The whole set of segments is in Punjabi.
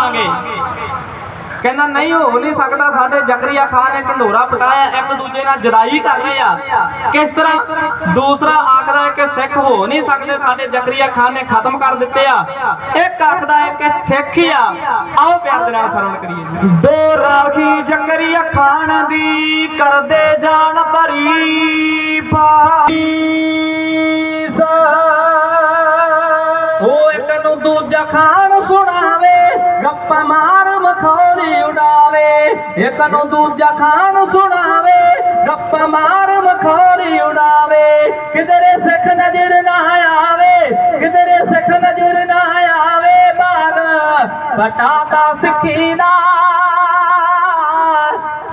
ਆਗੇ ਕਹਿੰਦਾ ਨਹੀਂ ਹੋ ਨਹੀਂ ਸਕਦਾ ਸਾਡੇ ਜ਼ਕਰੀਆ ਖਾਨ ਨੇ ਢੰਡੋਰਾ ਪਟਾਇਆ ਇੱਕ ਦੂਜੇ ਨਾਲ ਜਦਾਈ ਕਰ ਰਹੇ ਆ। ਕਿਸ ਤਰ੍ਹਾਂ? ਦੂਸਰਾ ਆਖਦਾ ਕਿ ਸਿੱਖ ਹੋ ਨਹੀਂ ਸਕਦੇ ਸਾਡੇ ਜ਼ਕਰੀਆ ਖਾਨ ਨੇ ਖਤਮ ਕਰ ਦਿੱਤੇ ਆ। ਇੱਕ ਆਖਦਾ ਹੈ ਕਿ ਸਿੱਖ ਆ। ਆਓ ਪਿਆਰ ਦੇ ਨਾਲ ਸਰਵਣ ਕਰੀਏ ਦੋ ਰਾਖੀ ਜ਼ਕਰੀਆ ਖਾਨ ਦੀ ਕਰਦੇ ਜਾਣ ਤਾਰੀਫਾ ਉਹ ਇੱਕ ਨੂੰ ਦੂਜਾ ਖਾਨ ਸੁਣਾਵੇ। ਗੱਪਾਂ ਮਾਰ ਮਖੌਲੀ ਉਡਾਵੇ, ਇੱਕ ਨੂੰ ਦੂਜਾ ਖਾਣ ਸੁਣਾਵੇ। ਗੱਪਾਂ ਮਾਰ ਮਖੌਲੀ ਉਡਾਵੇ, ਕਿਧਰੇ ਸਿੱਖ ਨਜ਼ਰ ਨਾ ਆਵੇ, ਕਿਧਰੇ ਸਿੱਖ ਨਜ਼ਰ ਨਾ ਆਵੇ। ਬਾਗ ਬਟਾਤਾ ਸਿੱਖੀ ਦਾ,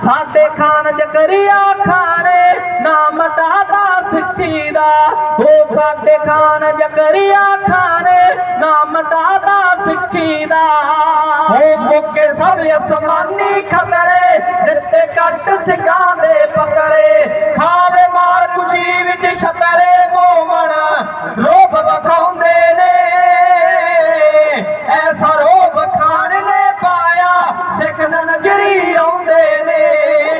ਸਾਡੇ ਖਾਨ ਜਕਰੀਆ ਖਾਨੇ, ਨਾ ਮਟਾਦਾ ਸਿੱਖੀ ਦਾ। ਸਾਡੇ ਖਾਨ ਜਕਰੀਆ ਖਾਨੇ ਨਾ ਮਟਾਦਾ ਸਿੱਖੀ ਦਾ। ਹੋ ਮੁੱਕੇ ਸਭ ਅਸਮਾਨੀ ਖਤਰੇ, ਦਿੱਤੇ ਕੱਟ ਸਿੰਘਾਂ ਦੇ ਪਕਰੇ। ਖਾਵੇ ਮਾਰ ਖੁਸ਼ੀ ਵਿੱਚ ਛਤਰੇ ਮੋਮਣ, ਰੋਬ ਵਿਖਾਉਂਦੇ ਨੇ। ਐਸਾ ਰੋਬ ਖਾਨ ਨੇ ਪਾਇਆ, ਸਿੱਖ ਨਜ਼ਰੀ ਆਉਂਦੇ ਨੇ।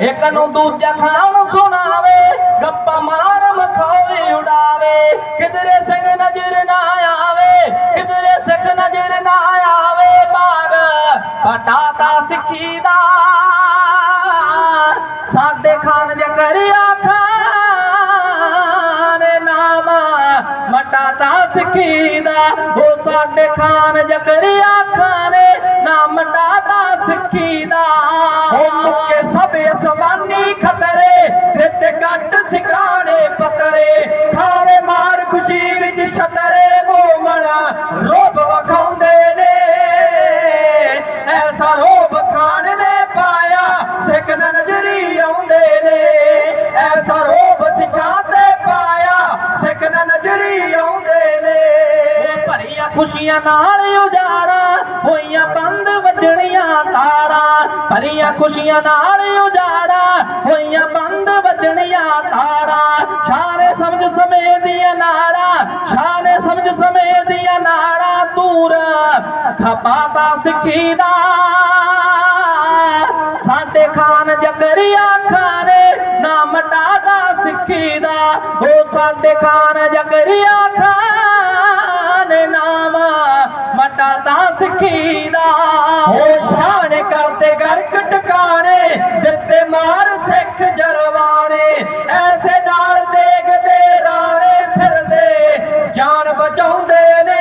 ਇੱਕ ਨੂੰ ਦੂਜਾ ਖਾਣ ਸੁਣਾਵੇ, ਗੱਪਾ ਮਾਰ ਮਖੌਲੀ ਉਡਾਵੇ। ਕਿਧਰੇ ਸਿੰਘ ਨਜ਼ਰ ਨਾ ਆਵੇ, ਕਿਧਰੇ ਸਿੱਖ ਨਜ਼ਰ ਨਾ ਆਵੇ। ਬਾਗ ਪਟਾਤਾ ਸਿੱਖੀ ਦਾ। ਸਾਡੇ ਖਾਨ ਜਕਰਿਆ ਖਾਨ ਨਾਮ ਮਟਾਤਾ ਸਿੱਖੀ ਦਾ। ਉਹ ਸਾਡੇ ਖਾਨ ਜਕਰਿਆ ਖਾਨ ਨਾਮ ਮਟਾਤਾ ਸਿੱਖੀ ਦਾ। ਅਸਮਾਨੀ ਖਤਰੇ ਦਿੱਤੇ ਕੱਟ ਸਿਕਾਣੇ ਪਤਰੇ। ਖਾਵੇ ਮਾਰ ਖੁਸ਼ੀ ਵਿੱਚ ਛਤਰੇ ਮੋਮਣ, ਰੋਬ ਵਖਾਉਂਦੇ ਨੇ। ਐਸਾ ਰੋਬ ਖਾਨ ਨੇ ਪਾਇਆ, ਸਿੱਖ ਨਜ਼ਰੀ ਆਉਂਦੇ ਨੇ। ਐਸਾ ਰੋਬ ਸਿੱਖਾਂ ਤੇ ਪਾਇਆ, ਸਿੱਖ ਨਜ਼ਰੀ ਆਉਂਦੇ ਨੇ। ਭਰੀਆਂ ਖੁਸ਼ੀਆਂ ਨਾਲ ਉਜਾਰਾ ਹੋਈਆਂ ਬੰਦ ਵੱਜਣੀਆਂ ਤਾੜਾ, ਭਰੀਆਂ ਖੁਸ਼ੀਆਂ ਨਾਲ ਉਜਾੜਾ। ਹੋਈਆਂ ਬੰਦ ਵੱਜਣੀਆਂ ਤਾੜਾ ਸ਼ਾਨੇ ਸਮਝ ਸਮੇਂ ਦੀਆਂ ਨਾੜਾ ਸ਼ਾਨੇ ਸਮਝ ਸਮੇਂ ਦੀਆਂ ਨਾੜਾ ਤੂਰ ਖਪਾਤਾ ਸਿੱਖੀ ਦਾ। ਸਾਡੇ ਖਾਨ ਜਕਰੀਆ ਖਾਨੇ ਨਾ ਮਟਾਦਾ ਸਿੱਖੀ ਦਾ। ਉਹ ਸਾਡੇ ਖਾਨ ਜਕਰੀਆ ਖਾਨ ਨਾਮ ਮਟਾਦਾ ਸਿੱਖੀ ਦਾ। ਉਹ ਸ਼ਾਨ ਕਰਦੇ ਗਰਕ ਟਿਕਾਣੇ ਦਿੱਤੇ ਮਾਰ ਸਿੱਖ ਜਰਵਾਣੇ। ਐਸੇ ਨਾਲ ਦੇਖਦੇ ਰਾਣੇ ਫਿਰਦੇ ਜਾਨ ਬਚਾਉਂਦੇ ਨੇ।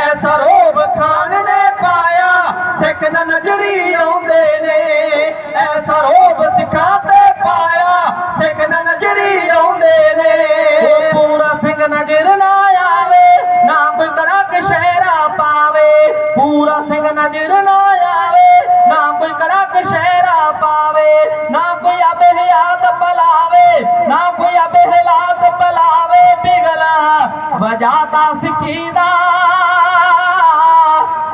ਐਸਾ ਰੋਬ ਖਾਨ ਨੇ ਪਾਇਆ ਸਿੱਖ ਨਾ ਨਜ਼ਰੀ ਆਉਂਦੇ ਨੇ। ਐਸਾ ਰੋਬ ਸਿੱਖਾਂ ਤੇ ਪਾਇਆ ਸਿੱਖ ਨਾ ਨਜ਼ਰੀ ਆਉਂਦੇ ਨੇ। ਪੂਰਾ ਸਿੰਘ ਨਜ਼ਰ ਬਿਗਲਾ ਵਜਾਤਾ ਸਿੱਖੀ ਦਾ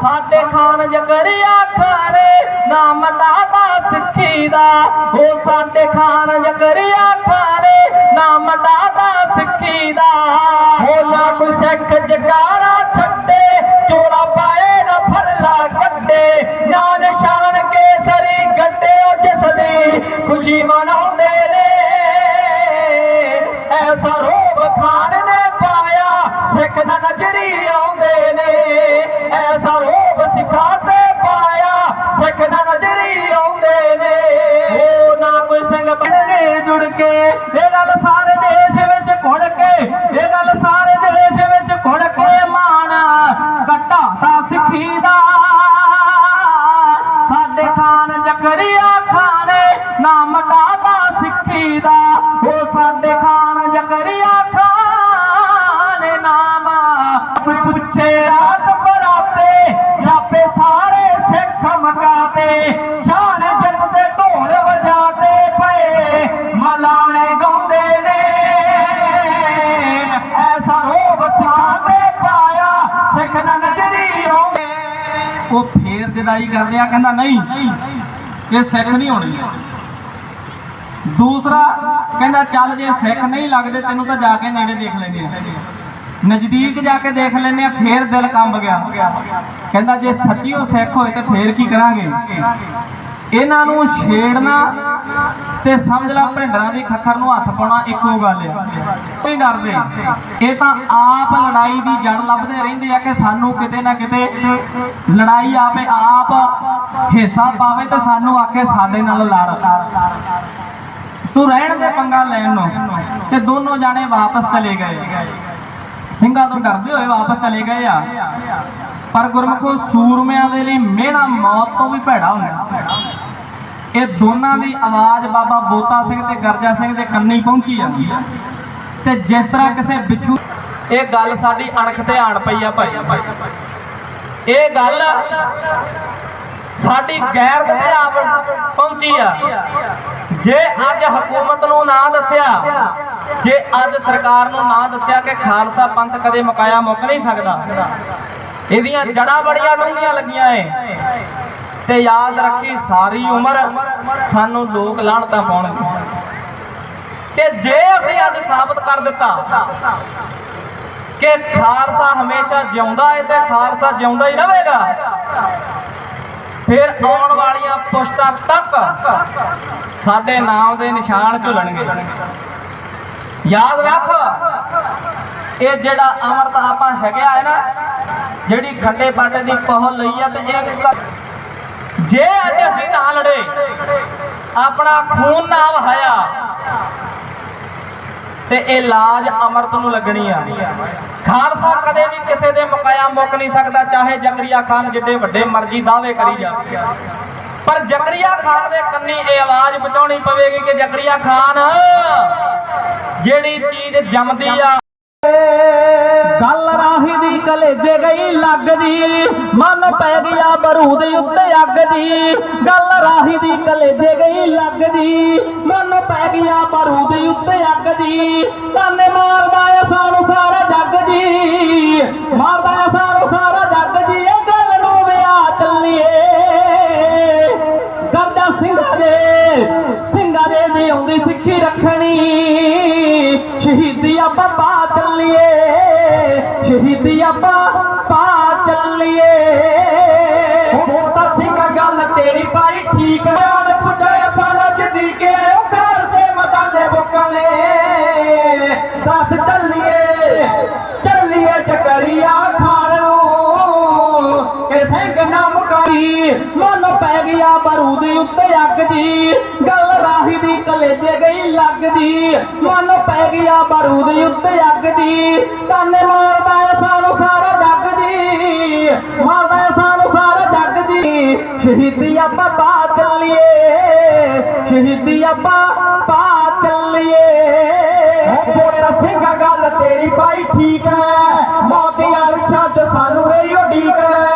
ਸਾਡੇ ਖਾਨ ਜਕਰਿਆ ਖਾਨੇ ਨਾ ਮਟਾਦਾ ਸਿੱਖੀ ਦਾ ਉਹ ਸਾਡੇ ਖਾਨ ਜਕਰਿਆ ਖਾਨੇ ਨਾ ਮਟਾਦਾ ਸਿੱਖੀ ਦਾ ਹੋ ਨਾ ਸਿੱਖ ਜਗਾਰਾ ਛੱਡੇ, ਚੋਲਾ ਪਾਏ ਨਾ ਫਰਲਾ ਕੱਢੇ ਨਾ ਨਿਸ਼ਾਨ ਕੇਸਰੀ ਗੱਡੇ ਉਹ ਜਿਸ ਦੀ ਖੁਸ਼ੀ ਮਨਾਉਂਦੇ ਨੇ। ਐਸਾ ਰੋਬ ਖਾਨ ਨਜ਼ਰੀ ਆਉਂਦੇ ਨੇ। ਐਸਾ ਰੋਬ ਸਿਖਾ ਤੇ ਪਾਇਆ, ਸਿੱਖ ਨਜ਼ਰੀ ਆਉਂਦੇ ਨੇ। ਉਹ ਨਾ ਸਿੰਘ ਬਣਗੇ ਜੁੜ ਕੇ, ਇਹ ਗੱਲ ਸਾਰੇ ਦੇਸ਼ ਵਿੱਚ ਘੁੜ ਕੇ, ਇਹ ਗੱਲ ਸਾਰੇ ਦੇਸ਼ ਵਿੱਚ ਘੁੜ ਕੇ ਮਾਣ। ਕੱਟਾ ਤਾਂ ਸਿੱਖੀ ਦਾ। ਸਾਡੇ ਖਾਨ ਜਕਰੀਆ ਖਾਨੇ ਨਾ ਮਟਾਦਾ ਸਿੱਖੀ ਦਾ। ਉਹ ਸਾਡੇ ਖਾਨ ਜਕਰੀਆ ਫੇਰ ਜਦਾਈ ਕਰ ਲਿਆ, ਕਹਿੰਦਾ ਨਹੀਂ, ਇਹ ਸਿੱਖ ਨਹੀਂ ਹੋਣੀ। ਦੂਸਰਾ ਕਹਿੰਦਾ, ਚੱਲ ਜੇ ਸਿੱਖ ਨਹੀਂ ਲੱਗਦੇ, ਤੈਨੂੰ ਤਾਂ ਜਾ ਕੇ ਨੇੜੇ ਦੇਖ ਲੈਂਦੇ ਆ। ਨਜ਼ਦੀਕ ਜਾ ਕੇ ਦੇਖ ਲੈਂਦੇ ਆ, ਫੇਰ ਦਿਲ ਕੰਬ ਗਿਆ। ਕਹਿੰਦਾ, ਜੇ ਸੱਚੀ ਉਹ ਸਿੱਖ ਹੋਏ, ਤੇ ਫੇਰ ਕੀ ਕਰਾਂਗੇ? ਇਹਨਾਂ ਨੂੰ ਛੇੜਨਾ ਤੇ ਸਮਝ ਲਾ ਭਿੰਡਰਾਂ ਦੀ ਖੱਖਰ ਨੂੰ ਹੱਥ ਪਾਉਣਾ ਇੱਕੋ ਗੱਲ ਆ। ਕੋਈ ਡਰਦੇ। ਇਹ ਤਾਂ ਆਪ ਲੜਾਈ ਦੀ ਜੜ ਲੱਭਦੇ ਰਹਿੰਦੇ ਆ ਕਿ ਸਾਨੂੰ ਕਿਤੇ ਨਾ ਕਿਤੇ ਲੜਾਈ ਆਪੇ ਆਪ ਹਿੱਸਾ ਪਾਵੇ ਤੇ ਸਾਨੂੰ ਆਖੇ ਸਾਡੇ ਨਾਲ ਲੜ। ਤੂੰ ਰਹਿਣ ਦੇ ਪੰਗਾ ਲੈਣ ਨੂੰ ਤੇ ਦੋਨੋਂ ਜਾਣੇ ਵਾਪਸ ਚਲੇ ਗਏ। ਸਿੰਘਾਂ ਤੋਂ ਡਰਦੇ ਹੋਏ ਵਾਪਸ ਚਲੇ ਗਏ ਆ। ਪਰ ਗੁਰਮੁਖੋ ਸੂਰਮਿਆਂ ਦੇ ਲਈ ਮਿਹਣਾ ਮੌਤ ਤੋਂ ਵੀ ਭੈੜਾ ਹੁੰਦਾ। ਇਹ ਦੋਨਾਂ ਦੀ ਆਵਾਜ਼ ਬਾਬਾ ਬੋਤਾ ਸਿੰਘ ਤੇ ਗਰਜਾ ਸਿੰਘ ਦੇ ਕੰਨੀ ਪਹੁੰਚੀ ਜਾਂਦੀ ਆ। ਤੇ ਜਿਸ ਤਰ੍ਹਾਂ ਕਿਸੇ ਵਿਛੂ ਇਹ ਗੱਲ ਸਾਡੀ ਅਣਖ ਤੇ ਆਣ ਪਈ ਆ ਭਾਈ। ਇਹ ਗੱਲ ਸਾਡੀ ਗੈਰਤ ਤੇ ਆਪ ਪਹੁੰਚੀ ਆ। ਜੇ ਅੱਜ ਹਕੂਮਤ ਨੂੰ ਨਾ ਦੱਸਿਆ, ਜੇ ਅੱਜ ਸਰਕਾਰ ਨੂੰ ਨਾ ਦੱਸਿਆ ਕਿ ਖਾਲਸਾ ਪੰਥ ਕਦੇ ਮੁਕਾਇਆ ਮੁੱਕ ਨਹੀਂ ਸਕਦਾ, ਇਹਦੀਆਂ ਜੜਾਂ ਬੜੀਆਂ ਡੂੰਘੀਆਂ ਲੱਗੀਆਂ ਏ। ਤੇ ਯਾਦ ਰੱਖੀ ਸਾਰੀ ਉਮਰ ਸਾਨੂੰ ਲੋਕ ਲਾਹਣਤਾਂ ਪਾਉਣਗੇ ਕਿ ਜੇ ਅਸੀਂ ਅੱਜ ਸਾਬਤ ਕਰ ਦਿੱਤਾ ਕਿ ਖਾਲਸਾ ਹਮੇਸ਼ਾ ਜਿਉਂਦਾ ਹੈ ਤੇ ਖਾਲਸਾ ਜਿਉਂਦਾ ਹੀ ਰਹੇਗਾ, ਫਿਰ ਆਉਣ ਵਾਲੀਆਂ ਪੁਸ਼ਤਾਂ ਤੱਕ ਸਾਡੇ ਨਾਮ ਦੇ ਨਿਸ਼ਾਨ ਝੁਲਣਗੇ। ਯਾਦ ਰੱਖ, ਇਹ ਜਿਹੜਾ ਅੰਮ੍ਰਿਤ ਆਪਾਂ ਛਕਿਆ ਹੈ ਨਾ, ਜਿਹੜੀ ਖੱਡੇ ਪਾਟੇ ਦੀ ਪਹੁਲ ਲਈ ਹੈ ਤੇ ਇਹ ਜੇ ਅੱਜ ਅਸੀਂ ਨਾ ਲੜੇ, ਆਪਣਾ ਖੂਨ ਨਾ ਵਹਾਇਆ, ਤੇ ਇਹ ਲਾਜ ਅਮਰਤ ਨੂੰ ਲੱਗਣੀ ਆ। ਖਾਲਸਾ ਕਦੇ ਵੀ ਕਿਸੇ ਦੇ ਮੁਕਾਇਆ ਮੁੱਕ ਨਹੀਂ ਸਕਦਾ, ਚਾਹੇ ਜ਼ਕਰੀਆ ਖਾਨ ਜਿੱਡੇ ਵੱਡੇ ਮਰਜ਼ੀ ਦਾਅਵੇ ਕਰੀ ਜਾਵੇ ਪਰ ਜ਼ਕਰੀਆ ਖਾਨ ਦੇ ਕੰਨੀ ਇਹ ਆਵਾਜ਼ ਪਹੁੰਚਾਉਣੀ ਪਵੇਗੀ ਕਿ ਜ਼ਕਰੀਆ ਖਾਨ, ਜਿਹੜੀ ਚੀਜ਼ ਜੰਮਦੀ ਆ ਰਾਹੀ ਦੇ ਗਈ ਲੱਗਦੀ, ਮਨ ਪੈ ਗਿਆ ਬਰੂਦ ਉੱਤੇ ਅੱਗ ਦੀ ਗੱਲ ਰਾਹੀ ਦੀ ਕਲੇਜੇ ਗਈ ਲੱਗਦੀ, ਮਨ ਪੈ ਗਿਆ ਬਰੂਦ ਉੱਤੇ ਅੱਗ ਦੀ ਤਾਨੇ ਮਾਰਦਾ ਏ ਸਾਨੂੰ ਸਾਰਾ ਜੱਗ ਜੀ ਮਾਰਦਾ ਏ ਸਾਨੂੰ ਸਾਰਾ ਜੱਗ ਜੀ ਇਹ ਗੱਲ ਨੂੰ ਵਿਆਹ ਚੱਲੀਏ। ਕਰਦਾ ਸਿੰਘਾਂ ਦੇ ਸਿੰਘਾਂ ਦੇ ਦੀ ਆਉਂਦੀ ਸਿੱਖੀ ਰੱਖਣੀ, ਸ਼ਹੀਦੀ ਆਪਾਂ ਪਾ ਚੱਲੀਏ। ਸ਼ਹੀਦੀ ਆਪਾਂ ਪਾ ਚੱਲੀਏ। ਉਹ ਤਾਂ ਸਿੰਘ ਗੱਲ ਤੇਰੀ ਭਾਈ ਠੀਕ ਹੈ। ਆਣ ਪੁੱਜਿਆ ਸਾਰਾ ਜਦੀ ਕੇ, ਉਹ ਘਰ ਸੇ ਮਤਾਂ ਦੇ ਬੁਕਣੇ। ਦੱਸ ਚੱਲੀਏ ਚੱਲੀਏ ਚੱਕਰੀਆ ਮੁਕਾਈ ਪੈ ਗਿਆ ਬਰੂਦ ਉੱਤੇ ਅੱਗ ਦੀ ਗੱਲ ਰਾਹੀ ਦੀ ਕਲੇਜੇ ਗਈ ਲੱਗਦੀ ਮਨ ਪੈ ਗਿਆ ਬਰੂਦ ਉੱਤੇ ਅੱਗ ਦੀ ਤਾਨੇ ਮਾਰਦਾ ਏ ਸਾਨੂੰ ਸਾਰਾ ਜੱਗ ਦੀ ਮਾਰਦਾ ਏ ਸਾਨੂੰ ਸਾਰਾ ਜੱਗ ਦੀ ਸ਼ਹੀਦੀ ਆਪਾਂ ਪਾ ਚੱਲੀਏ। ਸ਼ਹੀਦੀ ਆਪਾਂ ਪਾ ਚੱਲੀਏ। ਉਹ ਬੋਲਿਆ ਸਿੰਘਾ, ਗੱਲ ਤੇਰੀ ਬਾਈ ਠੀਕ ਹੈ। ਮੌਤ ਯਾਰ ਛੱਡ ਸਾਨੂੰ ਰਹੀ ਢੀਕ ਹੈ।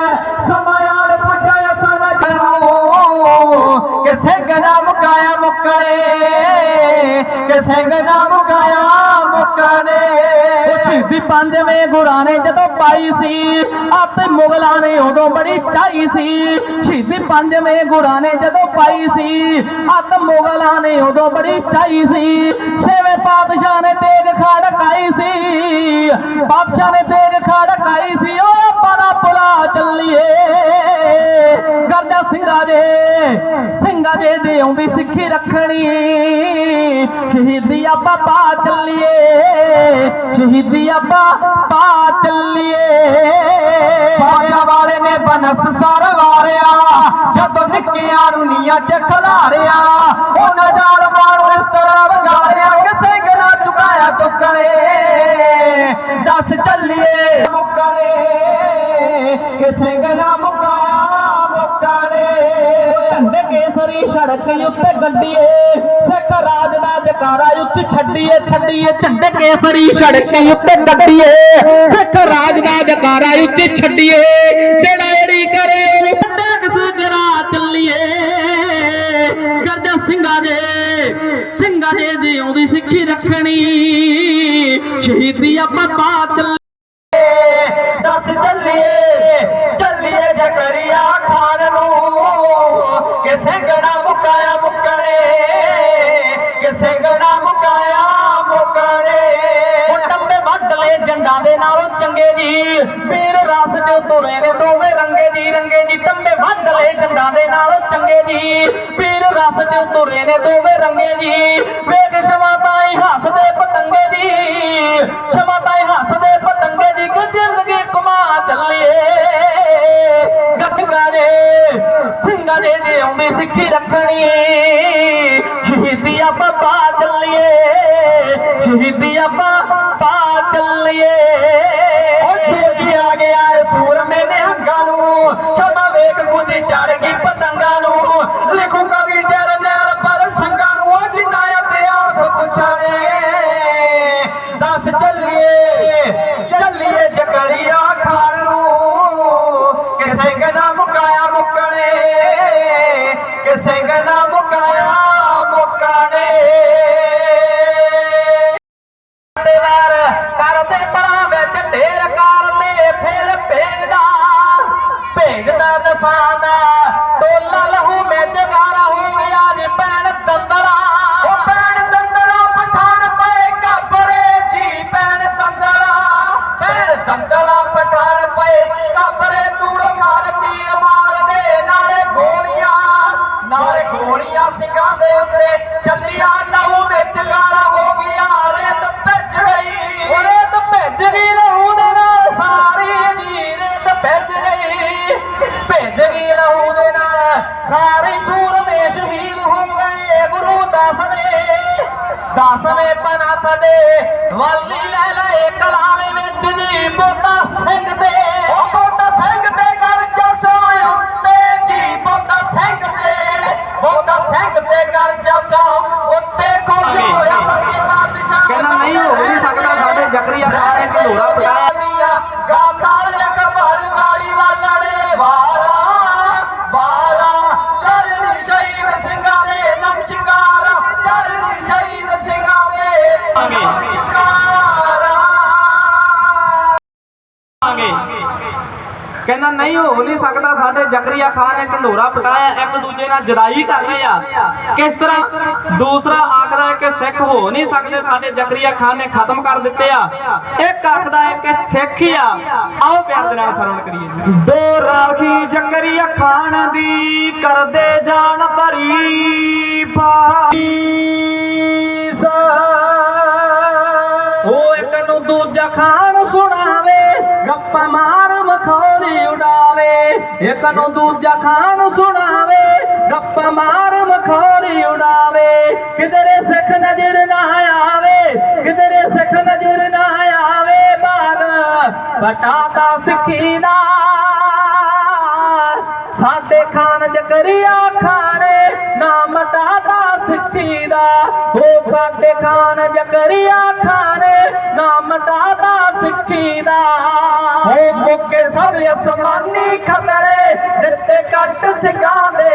ਸਿੰਘ ਨਾ ਮੁਕਾਇਆ ਮੁਕਣੇ ਸ਼ਹੀਦੀ ਪੰਜਵੇਂ ਗੁਰਾਂ ਨੇ ਜਦੋਂ ਪਾਈ ਸੀ ਅਤੇ ਮੁਗਲਾਂ ਨੇ ਉਦੋਂ ਬੜੀ ਚਾਈ ਸੀ। ਸ਼ਹੀਦੀ ਪੰਜਵੇਂ ਗੁਰਾਂ ਨੇ ਜਦੋਂ ਪਾਈ ਸੀ ਅਤੇ ਮੁਗਲਾਂ ਨੇ ਉਦੋਂ ਬੜੀ ਚਾਹੀ ਸੀ। ਛੇਵੇਂ ਪਾਤਸ਼ਾਹ ਨੇ ਤੇਗ ਖੜਕਾਈ ਸੀ। ਪਾਤਸ਼ਾਹ ਨੇ ਤੇਗ ਖੜਕਾਈ ਸੀ, ਓਏ ਆਪਾਂ ਦਾ ਪੁਲਾ ਚੱਲੀਏ। ਗਰਜਾ ਸਿੰਘਾਂ ਦੇ ਸਿੰਘਾਂ ਦੇ ਦੇ ਆਉਂਦੀ ਸਿੱਖੀ ਰੱਖਣੀ। ਸ਼ਹੀਦੀ ਆਪਾਂ ਪਾ ਚੱਲੀਏ, ਸ਼ਹੀਦੀ ਆਪਾਂ ਪਾ ਚੱਲੀਏ। ਬਾਜਾ ਵਾਲੇ ਨੇ ਬਨਸ ਸਰ ਵਾਰਿਆ, ਜਦੋਂ ਨਿੱਕਿਆਂ ਨੂੰ ਨੀਆਂ ਚ ਖਲਾਰਿਆ। ਉਹਨਾਂ ਜਾਲ ਮਾਰੋ ਇਸ ਤਰ੍ਹਾਂ ਵਗਾਰਿਆ ਕਿ ਸਿੰਘ ਨਾ ਚੁਕਾਇਆ ਚੁੱਕਣੇ। ਦੱਸ ਚੱਲੀਏ ਮੁੱਕਣੇ। ਝੰਡੇ ਸੜਕ ਉੱਤੇ ਗੱਡੀਏ ਸਿੱਖ ਰਾਜ ਦਾ ਜਕਾਰਾ ਉੱਚ ਛੱਡੀਏ ਛੱਡੀਏ ਝੰਡੇ ਕੇਸਰੀ ਸੜਕ ਉੱਤੇ ਗੱਡੀਏ ਸਿੱਖ ਰਾਜ ਦਾ ਜਕਾਰਾ ਉੱਚ ਛੱਡੀਏ ਜਿਹੜਾ ਏੜੀ ਕਰੇ ਉਹਨੂੰ ਵੱਡਾ ਕਿਸ ਜਰਾ ਚੱਲੀਏ ਗਰਜਾ ਸਿੰਘਾਂ ਦੇ ਸਿੰਘਾਂ ਦੇ ਜਿਉਂਦੀ ਸਿੱਖੀ ਰੱਖਣੀ, ਸ਼ਹੀਦੀ ਆਪਾਂ ਪਾ ਚੱਲ ਦੱਸ ਚੱਲੀਏ ਚੱਲੀਏ ਜਕਰੀਆ ਖਾਨ ਨੂੰ। ਕਿ ਸਿੰਘਣਾ ਮੁਕਾਇਆ ਮੁਕਣੇ, ਕਿਸੇ ਗੜਾ ਮੁਕਾਇਆ ਮੁਕਣੇ। ਉਹ ਟੰਬੇ ਵੱਢ ਲਏ ਜੰਡਾਂ ਦੇ ਨਾਲੋਂ ਚੰਗੇ ਜੀ। ਪੀਰ ਰਸ ਚ ਤੁਰੇ ਨੇ ਦੋਵੇਂ ਰੰਗੇ ਜੀ ਰੰਗੇ ਜੀ। ਟੰਬੇ ਵੱਢ ਲਏ ਜੰਡਾਂ ਦੇ ਨਾਲੋਂ ਚੰਗੇ ਜੀ। ਪੀਰ ਰਸ ਚ ਤੁਰੇ ਨੇ ਦੋਵੇਂ ਰੰਗੇ ਜੀ। ਵੇਖ ਸ਼ਮਾ ਸਿੱਖੀ ਸ਼ਹੀਦੀ ਆਪਾਂ ਪਾ ਚੱਲੀਏ। ਸ਼ਹੀਦੀ ਆਪਾਂ ਪਾ ਚੱਲੀਏ। ਸਿੰਘਾਂ ਦੇ ਉੱਤੇ ਚੱਲੀਆਂ ਲਹੂ ਵਿੱਚ ਗਾਰਾ ਹੋ ਗਿਆ, ਰੇਤ ਭਿੱਜ ਗਈ। ਉਹਨੇ ਤਾਂ ਭੇਜ ਗਈ, ਲਹੂ ਦੇ ਨਾਲ ਸਾਰੀ ਜੀ ਰੇਤ ਭੇਜ ਗਈ। ਭੇਜ ਗਈ ਲਹੂ ਸੂਰਮੇ ਸ਼ਹੀਦ ਹੋ ਗਏ। ਗੁਰੂ ਦਸਵੇਂ ਦਸਵੇਂ ਪਨਾਥ ਦੇ, ਵਾਲੀ ਲੈ ਲਏ ਕਲਾਵੇਂ ਵਿੱਚ ਜੀ, ਬੋਤਾ ਸਿੰਘ ਦੇ। ਸਾਡੇ ਜ਼ਕਰੀਆ ਖਾਨ ਨੇ ਢਿੰਡੋਰਾ ਪਟਾਇਆ। ਗਾਤਾਲ ਅਕਬਰ ਵਾਲੀ ਵਾਲੜੇ ਵਾਰਾ ਵਾਰਾ ਚਰਨੀ ਸ਼ਹੀਦ ਸਿੰਘਾਂ ਦੇ ਨਮਸਕਾਰ ਚਰਨੀ ਸ਼ਹੀਦ ਸਿੰਘਾਂ ਦੇ ਨਮਸਕਾਰ। ਕਹਿੰਦਾ ਨਹੀਂ ਹੋ ਨਹੀਂ ਸਕਦਾ ਸਾਡੇ ਜ਼ਕਰੀਆ ਖਾਨ ਨੇ ਢੰਡੋਰਾ ਪਟਾਇਆ ਇੱਕ ਦੂਜੇ ਨਾਲ ਜਦਾਈ ਕਰ ਰਹੇ ਆ ਕਿਸ ਤਰ੍ਹਾਂ? ਦੂਸਰਾ ਆਖਦਾ ਸਿੱਖ ਹੋ ਨਹੀਂ ਸਕਦੇ ਸਾਡੇ ਜ਼ਕਰੀਆ ਖਾਨ ਨੇ ਖਤਮ ਕਰ ਦਿੱਤੇ ਆ। ਇੱਕ ਆਖਦਾ ਹੈ ਕਿ ਸਿੱਖ ਆ। ਆਓ ਪਿਆਰ ਦੇ ਨਾਲ ਸਰਵਣ ਕਰੀਏ ਦੋ ਰਾਖੀ ਜਕਰੀਆ ਖਾਨ ਦੀ ਕਰਦੇ ਜਾਣ ਉਹ ਇੱਕ ਨੂੰ ਦੂਜਾ ਖਾਨ ਸੁਣਾਵੇ ਗੱਪਾਂ ਮਾਰ ਮਖੌਲੀ ਉਡਾਵੇ। ਇੱਕ ਨੂੰ ਦੂਜਾ ਖਾਨ ਸੁਣਾਵੇ ਗੱਪਾਂ ਮਾਰ ਮਖੌਲੀ ਉਡਾਵੇ। ਕਿਧਰੇ ਸਿੱਖ ਨਜ਼ਰ ਨਾ ਆਵੇ, ਕਿਧਰੇ ਸਿੱਖ ਨਜ਼ਰ ਨਾ ਆਵੇ। ਬਾਗ ਬਟਾਤਾ ਸਿੱਖੀ ਦਾ। ਸਾਡੇ ਖਾਨ ਜਕਰੀਆ ਖਾਨੇ ਨਾ ਮਟਾਦਾ ਸਿੱਖੀ ਦਾ। ਉਹ ਸਾਡੇ ਖਾਨ ਜਕਰੀਆ ਖਾਨੇ ਨਾ ਮਟਾਦਾ ਸਿੱਖੀ ਦਾ। ਹੋ ਮੁੱਕੇ ਸਭ ਅਸਮਾਨੀ ਖਤਰੇ ਦਿੱਤੇ ਕੱਟ ਸਿੰਘਾਂ ਦੇ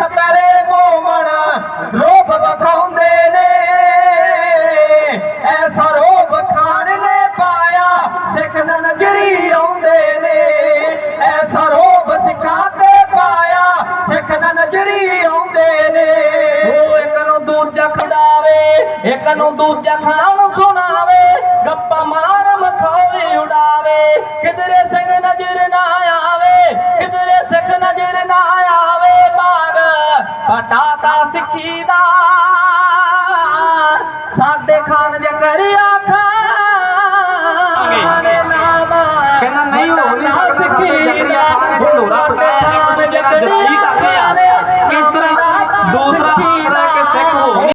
ਖੁਸ਼ੀ ਵਿੱਚ ਛਤਰੇ ਮੋਮਣ ਰੋਬ ਵਿਖਾਉਂਦੇ ਨੇ। ਐਸਾ ਰੋਬ ਖਾਨ ਨੇ ਪਾਇਆ, ਸਿੱਖ ਨਜ਼ਰੀ ਆਉਂਦੇ ਨੇ। ਐਸਾ ਰੋਬ ਸਿੱਖਾਂ ਤੇ ਪਾਇਆ, ਸਿੱਖ ਨਜ਼ਰੀ ਆਉਂਦੇ ਨੇ। ਉਹ ਇੱਕ ਨੂੰ ਦੂਜਾ ਖੜਾਵੇ ਇੱਕ ਨੂੰ ਦੂਜਾ ਖਾਨ ਸਿੱਖੀ ਦਾ ਸਾਡੇ ਖਾਨ ਜਕਰਿਆ ਖਾਨ